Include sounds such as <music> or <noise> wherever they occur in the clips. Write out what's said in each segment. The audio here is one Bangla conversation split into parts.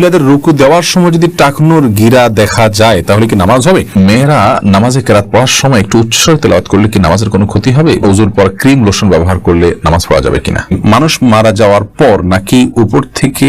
মহিলাদের রুকু দেওয়ার সময় যদি টাকনুর গিরা দেখা যায়, তাহলে কি নামাজ হবে? মেয়েরা নামাজে কেরাত পড়ার সময় একটু উচ্চস্বরে তেলাওয়াত করলে কি নামাজের কোনো ক্ষতি হবে? ওজুর পর ক্রিম লোশন ব্যবহার করলে নামাজ পড়া যাবে কিনা? মানুষ মারা যাওয়ার পর নাকি উপর থেকে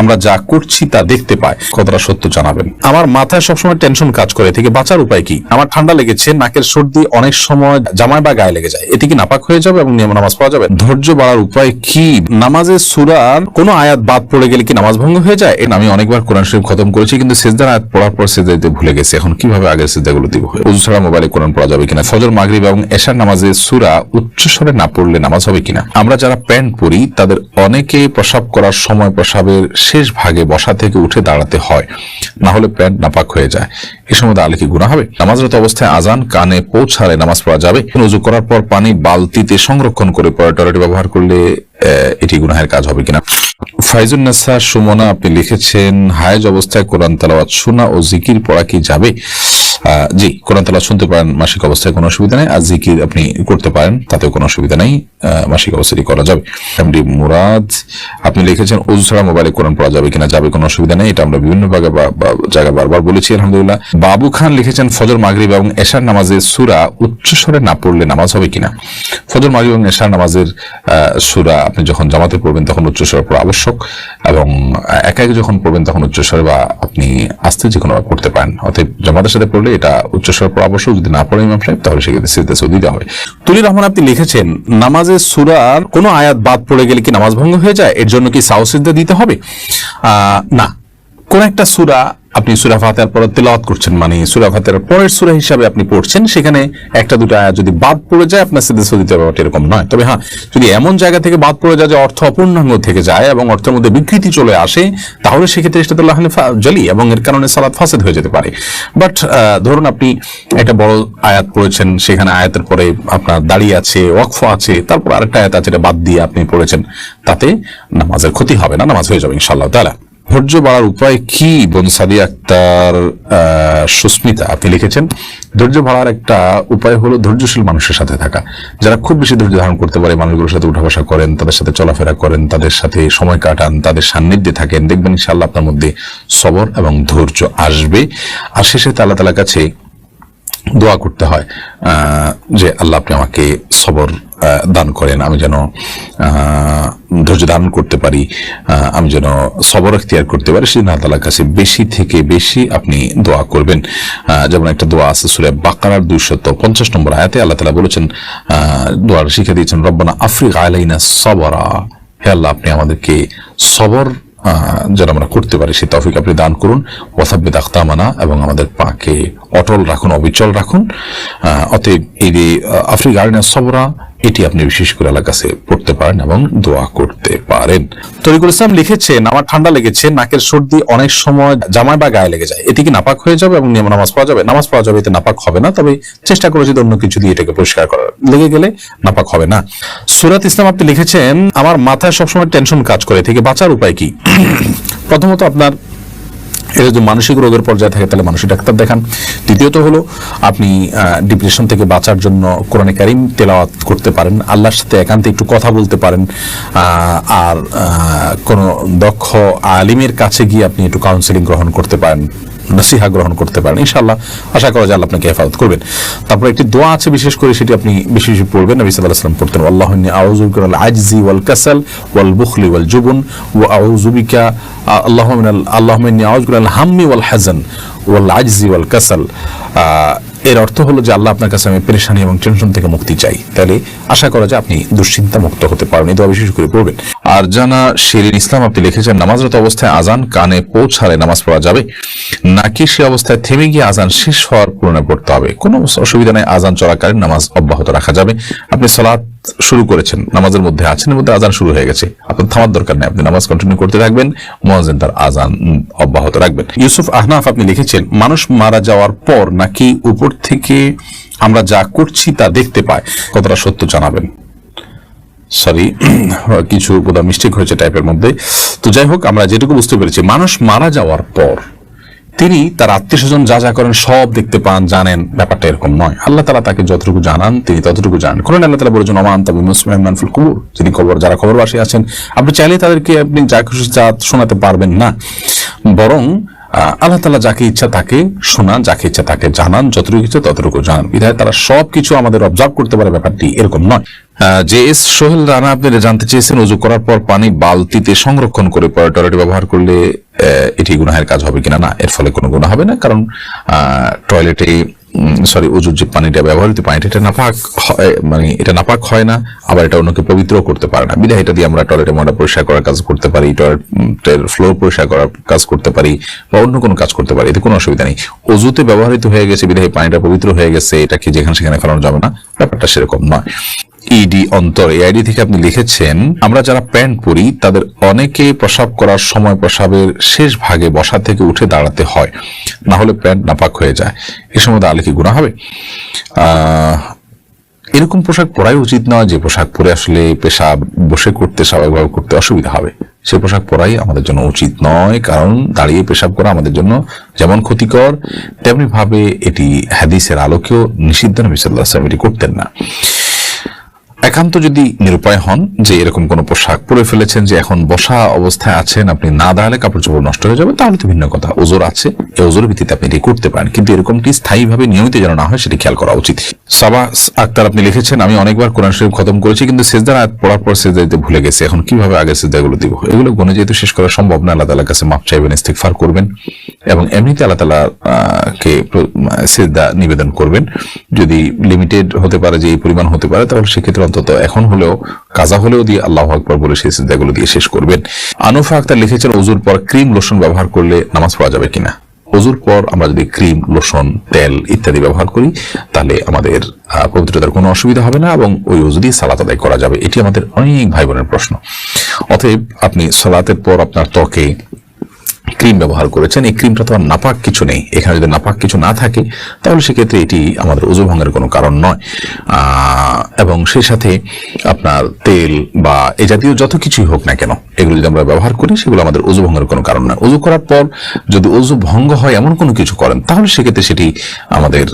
আমরা যা করছি তা দেখতে পাই কতটা সত্য জানাবেন। আমার মাথায় সবসময় টেনশন কাজ করে থেকে বাঁচার উপায় কি? আমার ঠান্ডা লেগেছে, নাকের সর্দি অনেক সময় জামায় বা গায়ে লেগে যায়। এতে কি নাপাক হয়ে যাবে এবং নিয়ম নামাজ পাওয়া যাবে? ধৈর্য বাড়ার উপায় কি? নামাজের সুরার কোনো আয়াত বাদ পড়ে গেলে কি নামাজ ভঙ্গ হয়ে যায়? আমি অনেকবার কোরআন শরীফ খতম করেছি, কিন্তু সেজদার আয়াত পড়ার পর সেজদা দিতে ভুলে গেছি। এখন কীভাবে আগের সেজদাগুলো দিব? উজু ছাড়া মোবাইলে কোরআন পড়া যাবে কিনা? ফজর, মাগরিব এবং এশার নামাজে সুরা উচ্চস্বরে না পড়লে নামাজ হবে কিনা? আমরা যারা প্যান্ট পরি, তাদের অনেকে প্রসাব করার সময় প্রসাবের শেষ ভাগে বসা থেকে উঠে দাঁড়াতে হয়। না হলে প্যান্ট নাপাক হয়ে যায়। এ সময় দাঁড়ালে কি গুণা হবে? নামাজরত অবস্থায় আজান কানে পৌঁছালে নামাজ পড়া যাবে। উজু করার পর পানি বালতিতে সংরক্ষণ করে পরে টয়লেট ব্যবহার করলে এটি গুনাহের কাজ হবে কিনা? ফাইজুন নাসা সুমনা, আপনি লিখেছেন, হায়েজ অবস্থায় কোরআন তালাওয়াত শোনা ও জিকির পড়া কি যাবে? জি, কোরআন তালাওয়াত শুনতে পারেন, মাসিক অবস্থায় কোনো অসুবিধা নেই। আর জিকির আপনি করতে পারেন, তাতেও কোনো অসুবিধা নেই। মাসিক অবস্থায় করা যাবে। এমডি মুরাদ, আপনি লিখেছেন ওজু ছাড়া মোবাইলে কোরআন পড়া যাবে কিনা, যাবে, কোনো অসুবিধা নেই। এটা আমরা বিভিন্ন ভাগে জায়গায় বারবার বলেছি, আলহামদুলিল্লাহ। বাবু খান লিখেছেন, ফজর মাগরিব এবং এশার নামাজে সুরা উচ্চস্বরে না পড়লে নামাজ হবে কিনা? ফজর মাগরিব এবং এশার নামাজের সুরা আপনি যখন জামাতে পড়বেন, তখন উচ্চস্বরে পড়া আবশ্যক। এবং একা একা যখন পড়বেন, তখন উচ্চস্বরে বা আপনি আস্তে যে কোনো পড়তে পারেন। অতএব জামাতের সাথে পড়লে এটা উচ্চস্বর পড়া আবশ্যক যদি না পড়ে ইমাম সাহেব, তাহলে সেক্ষেত্রে সিদ্ধা সৌদি দিতে হবে তুলি রহমান, আপনি লিখেছেন, নামাজের সুরার কোনো আয়াত বাদ পড়ে গেলে কি নামাজ ভঙ্গ হয়ে যায়? এর জন্য কি সাউ সিদ্ধা দিতে হবে? না। কোন একটা সুরা আপনি সুরা ফাতেহার পর তেলাওয়াত করছেন মানে সুরা ফাতেহার পরের সুরা হিসাবে আপনি পড়ছেন, সেখানে একটা দুটো আয়াত যদি বাদ পড়ে যায়, আপনার সিদ্ধা দিতে এরকম নয়। তবে হ্যাঁ যদি এমন জায়গা থেকে বাদ পড়ে যায় যে অর্থ অপূর্ণাঙ্গ থেকে যায় এবং অর্থের মধ্যে বিকৃতি চলে আসে, তাহলে সেক্ষেত্রে সেটা তো লাহানে জলি এবং এর কারণে সালাদ ফাসেদ হয়ে যেতে পারে। বাট ধরুন আপনি একটা বড় আয়াত পড়েছেন, সেখানে আয়াতের পরে আপনার দাঁড়িয়ে আছে, ওয়াকফ আছে, তারপর আরেকটা আয়াত আছে, এটা বাদ দিয়ে আপনি পড়েছেন, তাতে নামাজের ক্ষতি হবে না, নামাজ হয়ে যাবে ইনশাআল্লাহ তাআলা। ধৈর্য বাড়ার উপায় কি, বোন সাদি আক্তার? সুস্মিতা, আপনি লিখেছেন, ধৈর্য বাড়ার একটা উপায় হলো ধৈর্যশীল মানুষের সাথে থাকা। যারা খুব বেশি ধৈর্য ধারণ করতে পারে, মানুষগুলোর সাথে উঠা বসা করেন, তাদের সাথে চলাফেরা করেন, তাদের সাথে সময় কাটান, তাদের সান্নিধ্যে থাকেন, দেখবেন ইনশাআল্লাহ আপনার মধ্যে সবর এবং ধৈর্য আসবে। আর শেষে তালা তালার কাছে দোয়া করতে হয় যে আল্লাহ আপনি আমাকে সবর দান করেন। আমি যেন ধৈর্য ধারণ করতে পারি আমি যেন সবর এখতিয়ার করতে পারি সেই আল্লাহ কাছে বেশি থেকে বেশি আপনি দোয়া করবেন। যেমন একটা দোয়া আছে সুরে বাকারার দুইশত পঞ্চাশ নম্বর আয়াতে আল্লাহ তালা বলেছেন দোয়ার শিখে দিয়েছেন, রব্বানা আফ্রিক আলাইনা সবরা। হে আল্লাহ, আপনি আমাদেরকে সবর যেন আমরা করতে পারি, সেই তৌফিক আপনি দান করুন। ওয়াসাব্বিদ আখতামানা, এবং আমাদের পাকে অটল রাখুন, অবিচল রাখুন। অতএব এই আফ্রিকা আরিনা সবরা এটি আপনি বিশেষ করে আল্লাহর কাছে পড়তে পারেন এবং দোয়া করতে পারেন। তরিকুল ইসলাম লিখেছেন, আমার ঠান্ডা লেগেছে, নাকের সর্দি অনেক সময় জামায় বা গায়ে লেগে যায়। এটি কি নাপাক হয়ে যাবে এবং নিয়ম নামাজ পাওয়া যাবে? নামাজ পাওয়া যাবে, এতে নাপাক হবে না, তবে চেষ্টা করে যদি অন্য কিছু দিয়ে এটাকে পরিষ্কার করার। লেগে গেলে নাপাক হবে না। সুরাত ইসলাম আপনি লিখেছেন, আমার মাথায় সবসময় টেনশন কাজ করে, থেকে বাঁচার উপায় কি? প্রথমত আপনার এটা যদি মানসিক রোগের পর্যায়ে থাকে, তাহলে মানসিক ডাক্তার দেখান। দ্বিতীয়ত হলো, আপনি ডিপ্রেশন থেকে বাঁচার জন্য কোরআনে কারিম তেলাওয়াত করতে পারেন। আল্লাহর সাথে একান্তে একটু কথা বলতে পারেন। আর কোনো দক্ষ আলিমের কাছে গিয়ে আপনি একটু কাউন্সিলিং গ্রহণ করতে পারেন, নসিহা গ্রহণ করতে পারেন। ইনশাআল্লাহ, আশা করা যায় আল্লাহ আপনাকে হেফাজত করবেন। তারপর একটি দোয়া আছে বিশেষ করে, সেটি আপনি বেশি বেশি পড়বেন। নবী সাল্লাল্লাহু আলাইহি ওয়াসাল্লাম পড়তেন আল্লাহুন্নি আউযু বিকা মিনাল আজজি ওয়াল কাসাল ওয়াল বুখলি ওয়াল জুবন ওয়া আউযু বিকা আল্লাহুম্মা মিনাল হাম্মি ওয়াল হাজান ওয়াল আজজি ওয়াল কাসাল। এর অর্থ হলো যে আল্লাহ আপনার কাছে আমি পেরেশানি এবং টেনশন থেকে মুক্তি চাই। তাহলে আশা করা যায় আপনি দুশ্চিন্তা মুক্ত হতে পারেন দোয়া বিশেষ করে পড়বেন। আর জানা শেরিন ইসলাম, আপনি লিখেছেন, নামাজরত অবস্থায় আজান কানে পৌঁছালে নামাজ পড়া যাবে, নাকি সে অবস্থায় থেমে গিয়ে আজান শেষ হওয়ার পূরণে পড়তে হবে? কোনো অসুবিধা নেই, আজান চলাকালীন নামাজ অব্যাহত রাখা যাবে। আপনি সালাত শুরু করেছেন, নামাজের মধ্যে আছেন মধ্যে আজান শুরু হয়ে গেছে। আপনার থামার দরকার নেই, আপনি নামাজ কন্টিনিউ করতে থাকবেন মহাজেন তার আজান অব্যাহত রাখবেন। ইউসুফ আহনাফ আপনি লিখেছেন, মানুষ মারা যাওয়ার পর নাকি উপর থেকে আমরা যা করছি তা দেখতে পাই কতটা সত্য জানাবেন। সরি <clears throat> কিছু বোধহয় মিস্টেক হয়েছে টাইপের মধ্যে। তো যাই হোক, আমরা যেটুকু বুঝতে পেরেছি, মানুষ মারা যাওয়ার পর তিনি তার আত্মীয় স্বজন যা যা করেন সব দেখতে পান, জানেন। ব্যাপারটা এরকম নয়। আল্লাহ তালা তাকে যতটুকু জানান, তিনি ততটুকু জানেন। কোরআন আল্লাহ তালা বলেছেন অমান তবে মুসলিমান ফুল কুবুর। যিনি খবর যারা খবরবাসী আছেন, আপনি চাইলে তাদেরকে আপনি যা খুশি যা শোনাতে পারবেন না। বরং আল্লাহ তালা যাকে ইচ্ছা তাকে শোনান, যাকে ইচ্ছা তাকে জানান, যতটুকু ইচ্ছা ততটুকু জানান। বিধায় তারা সবকিছু আমাদের অবজার্ভ করতে পারে, ব্যাপারটি এরকম নয়। যে এস সোহেল রানা, আপনি জানতে চেয়েছেন, উজু করার পর পানি বালতিতে সংরক্ষণ করে পরে টয়লেটে ব্যবহার করলে এটি গুনাহের কাজ হবে কিনা? না, এর ফলে কোনো গুণা হবে না, কারণ টয়লেটে সরি উজুর যে পানিটা ব্যবহৃত, পানিটা এটা নাপাক মানে এটা নাপাক হয় না, আবার এটা অন্যকে পবিত্র করতে পারে না। বিধায় এটা দিয়ে আমরা টয়লেটে ময়লা পরিষ্কার করার কাজ করতে পারি টয়লেটের ফ্লোর পরিষ্কার করার কাজ করতে পারি, বা অন্য কোনো কাজ করতে পারি, এতে কোনো অসুবিধা নেই। অজুতে ব্যবহৃত হয়ে গেছে, বিধায় পানিটা পবিত্র হয়ে গেছে এটাকে যেখানে সেখানে ফেলানো যাবে না? ব্যাপারটা সেরকম নয়। ইডি অন্তর এই আইডি থেকে আপনি লিখেছেন, আমরা যারা প্যান্ট পরি তাদের অনেকে প্রসাব করার সময় প্রসাবের শেষ ভাগে বসা থেকে উঠে দাঁড়াতে হয়। না হলে প্যান্ট নাপাক হয়ে যায়। এ সময় দাঁড়ালে কি গুণা হবে? এরকম পোশাক পরাই উচিত নয় যে পোশাক পরে আসলে পেশাব বসে করতে, স্বাভাবিকভাবে করতে অসুবিধা হবে। সে পোশাক পরাই আমাদের জন্য উচিত নয়, কারণ দাঁড়িয়ে পেশাব করা আমাদের জন্য যেমন ক্ষতিকর তেমনি ভাবে এটি হাদিসের আলোকেও নিষিদ্ধ নবী সাল্লাহ এটি করতেন না। একান্ত যদি নিরুপায় হন যে এরকম কোন পোশাক পরে ফেলেছেন যে এখন বসা অবস্থায় আছেন, আপনি না দাঁড়ালে কাপড় চোপড় নষ্ট হয়ে যাবে, তাহলে তো ভিন্ন কথা। ওজোর আছে এই ওজোর ভিত্তিতে আপনি এটি করতে পারেন। কিন্তু এরকমটি স্থায়ীভাবে নিয়মিত যেন না হয়, সেটি খেয়াল করা উচিত। সাবা আক্তার আপনি লিখেছেন, আমি অনেকবার কোরআন শরীফ খতম করেছি, কিন্তু সেজদার আয়াত পড়ার পর সেজদা দিতে ভুলে গেছে। এখন কীভাবে আগে সেজদাগুলো দিব? এগুলো গুণে যেহেতু শেষ করা সম্ভব না, আল্লাহ তালার কাছে মাপ চাইবেন ইস্তেকফার করবেন, এবং এমনিতে আল্লাহ তালা কে সেজদা নিবেদন করবেন। যদি লিমিটেড হতে পারে, যে এই পরিমাণ হতে পারে, তাহলে সেক্ষেত্রে অন্তত এখন হলেও, কাজা হলেও দিয়ে আল্লাহ আকবর বলে সেই সিদ্ধাগুলো দিয়ে শেষ করবেন। আনুফা আক্তার লিখেছেন অজুর পর ক্রিম, লোশন ব্যবহার করলে নামাজ পড়া যাবে কিনা? অজুর পর আমরা যদি ক্রিম, লোশন, তেল ইত্যাদি ব্যবহার করি, তাহলে আমাদের পবিত্রতার কোনো অসুবিধা হবে না এবং ওই অজু দিয়ে সালাত আদায় করা যাবে। এটি আমাদের অনেক ভাই বোনের প্রশ্ন। অতএব আপনি সালাতের পর আপনার ত্বকে ক্রিম ব্যবহার করেছেন। এই ক্রিমটা তো আর নাপাক কিছু নেই। এখানে যদি নাপাক কিছু না থাকে, তাহলে সেক্ষেত্রে এটি আমাদের ওজু ভঙ্গের কোনো কারণ নয়। এবং সেই সাথে আপনার তেল বা এ জাতীয় যত কিছুই হোক না কেন, এগুলো যদি আমরা ব্যবহার করি, সেগুলো আমাদের ওজু ভঙ্গের কোনো কারণ নয়। ওজু করার পর যদি ওজু ভঙ্গ হয় এমন কোনো কিছু করেন, তাহলে সেক্ষেত্রে সেটি আমাদের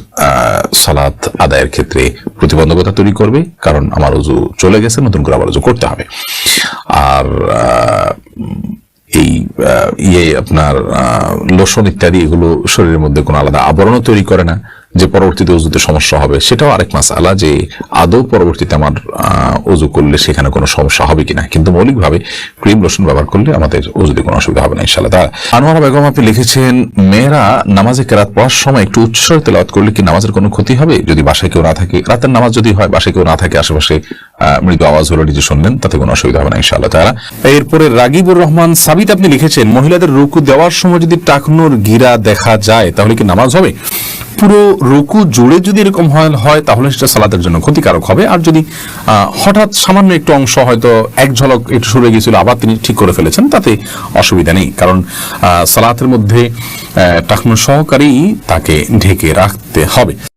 সালাত আদায়ের ক্ষেত্রে প্রতিবন্ধকতা তৈরি করবে, কারণ আমার ওজু চলে গেছে, নতুন করে আবার ওজু করতে হবে। আর এই ইয়ে আপনার লোশন ইত্যাদি এগুলো শরীরের মধ্যে কোনো আলাদা আবরণও তৈরি করে না, যে পরবর্তীতে অজুতে সমস্যা হবে। সেটাও আরেক মাসালা যে আদৌ পরবর্তীতে আমার অজু করলে সেখানে কোনো সমস্যা হবে কিনা। কিন্তু মৌলিকভাবে ক্রিম লোশন ব্যবহার করলে আমাদের অজুতে কোনো অসুবিধা হবে না ইনশাল্লাহ তা আনোয়ারা বেগম, আপনি লিখেছেন, মেয়েরা নামাজে কেরাত পড়ার সময় একটু উচ্চস্বরে তেলাওয়াত করলে কি নামাজের কোনো ক্ষতি হবে? যদি বাসায় কেউ না থাকে, রাতের নামাজ যদি হয়, বাসায় কেউ না থাকে, আশেপাশে মৃদু আওয়াজ হলো নিজে শুনলেন তাতে কোনো অসুবিধা হবে না ইনশাআল্লাহ তারা এরপরে রাগিবুর রহমান সাবিত আপনি লিখেছেন মহিলাদের রুকু দেওয়ার সময় যদি টাকনুর গিরা দেখা যায় তাহলে কি নামাজ হবে? পুরো রুকু জুড়ে যদি এরকম হয় তাহলে সেটা সালাতের জন্য ক্ষতিকারক হবে। আর যদি হঠাৎ সামান্য একটু অংশ হয়তো এক ঝলক একটু সরে গিয়েছিল আবার তিনি ঠিক করে ফেলেছেন তাতে অসুবিধা নেই। কারণ সালাতের মধ্যে আহ, টাকনু সহকারেই তাকে ঢেকে রাখতে হবে।